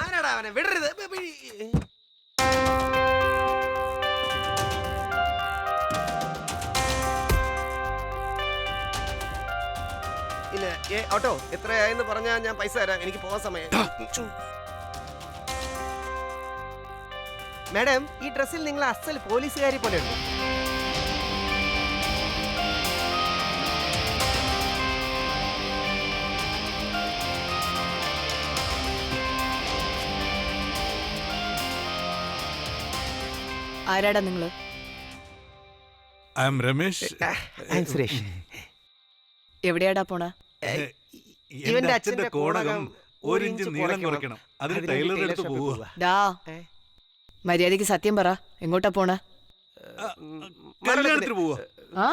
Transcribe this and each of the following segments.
ആരാടാ അവനെ? വിടരുത്. ഇല്ല ഏ ഓട്ടോ എത്രയായെന്ന് പറഞ്ഞാൽ ഞാൻ പൈസ തരാം. എനിക്ക് പോകാൻ സമയം. മാഡം ഈ ഡ്രസ്സിൽ നിങ്ങൾ അസൽ പോലീസുകാരി പോലെ ആരാടാ നിങ്ങൾ? I am Ramesh Suresh. എവിടെയാടാ പോണ? ഇവന്റെ അച്ഛന്റെ കോടകം ഒരു ഇഞ്ച് നീളം കുറയ്ക്കണം. അതിന് ടൈലറുടെ അടുത്ത് പോവുക. ഡാ മര്യാദയ്ക്ക് സത്യം പറ. എങ്ങോട്ടാ പോണ? കല്യാണത്തിന് പോവുക. ആ?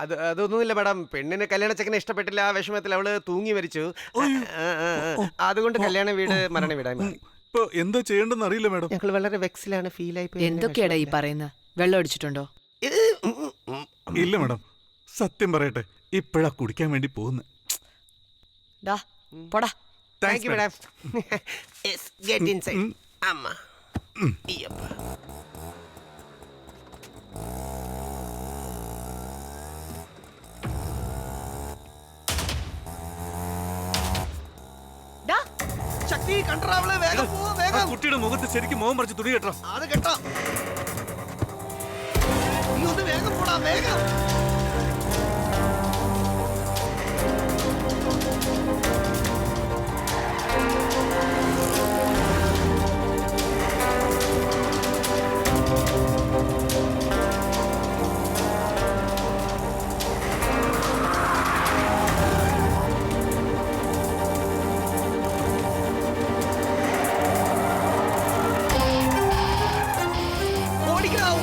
അത് അതൊന്നുമില്ല മാഡം. പെണ്ണിന് കല്യാണ ചെക്കനെ ഇഷ്ടപ്പെട്ടില്ല. ആ വിഷമത്തിൽ അവൾ തൂങ്ങി മരിച്ചു. അതുകൊണ്ട് കല്യാണ വീട് മരണ വീടായി മാറി. ഇപ്പൊ എന്താ ചെയ്യേണ്ടെന്ന് അറിയില്ല മാഡം. ഞങ്ങൾ വളരെ വെക്സിലാണ് ഫീൽ ആയി പോയി. എന്തൊക്കെയാടാ ഈ പറയുന്നത് വെള്ളം അടിച്ചിട്ടുണ്ടോ. ഇല്ല മാഡം. സത്യം പറയട്ടെ ഇപ്പോഴാ കുടിക്കാൻ വേണ്ടി പോകുന്നു. ഡാ പോടാ. Thank you, madam. Get inside അമ്മ ഈയപ്പ. ശക്തി കണ്ടോ അവൾ വേഗം. പോ ആ വേഗം കുട്ടിയുടെ മുഖത്ത് ശരിക്കും മുഖം മറിച്ച് തുണി കെട്ടണം. അത് കെട്ടാം. നീ ഒന്ന് വേഗം പോടാ വേഗം.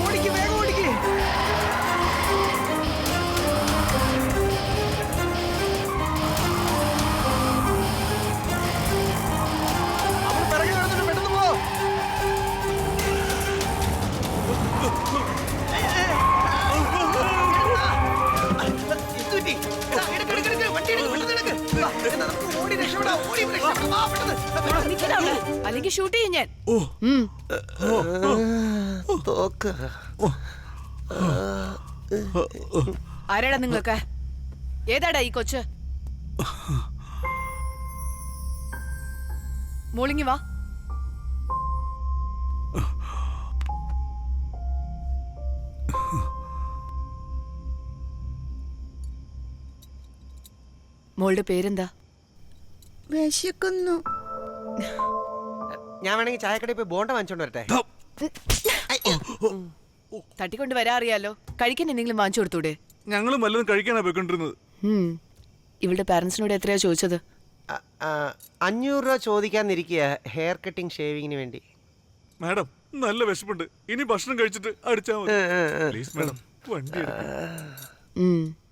ஓடிக்கு வேகம் അല്ലെങ്കിൽ ഷൂട്ട് ചെയ്യും ഞാൻ. ആരാടാ നിങ്ങൾക്ക് ഏതാടാ ഈ കൊച്ച്? മോളിങ്ങി വാ. മോളുടെ പേരെന്താ? വിശക്കുന്നു. ഞാൻ വേണമെങ്കിൽ ചായക്കടയിൽ പോയി ബോണ്ട വാങ്ങിച്ചോണ്ട് വരട്ടെ? തട്ടിക്കൊണ്ട് വരാ അറിയാലോ കഴിക്കാൻ എന്തെങ്കിലും വാങ്ങിച്ചു കൊടുത്തൂടെ? ഞങ്ങളും വല്ലതും കഴിക്കാനാ പോയിക്കൊണ്ടിരുന്നത്. ഉം. ഇവളുടെ പാരന്റ്സിനോട് എത്രയാ ചോദിച്ചത്? അ- ആ, അഞ്ഞൂറ് രൂപ ചോദിക്കാന്നിരിക്കുക ഹെയർ കട്ടിങ് ഷേവിങ്ങിന് വേണ്ടി. മാഡം നല്ല വിശപ്പുണ്ട്. ഇനി ഭക്ഷണം കഴിച്ചിട്ട് അടിച്ചാ മതി. പ്ലീസ് മാഡം വണ്ടി എടുക്ക്. ഉം.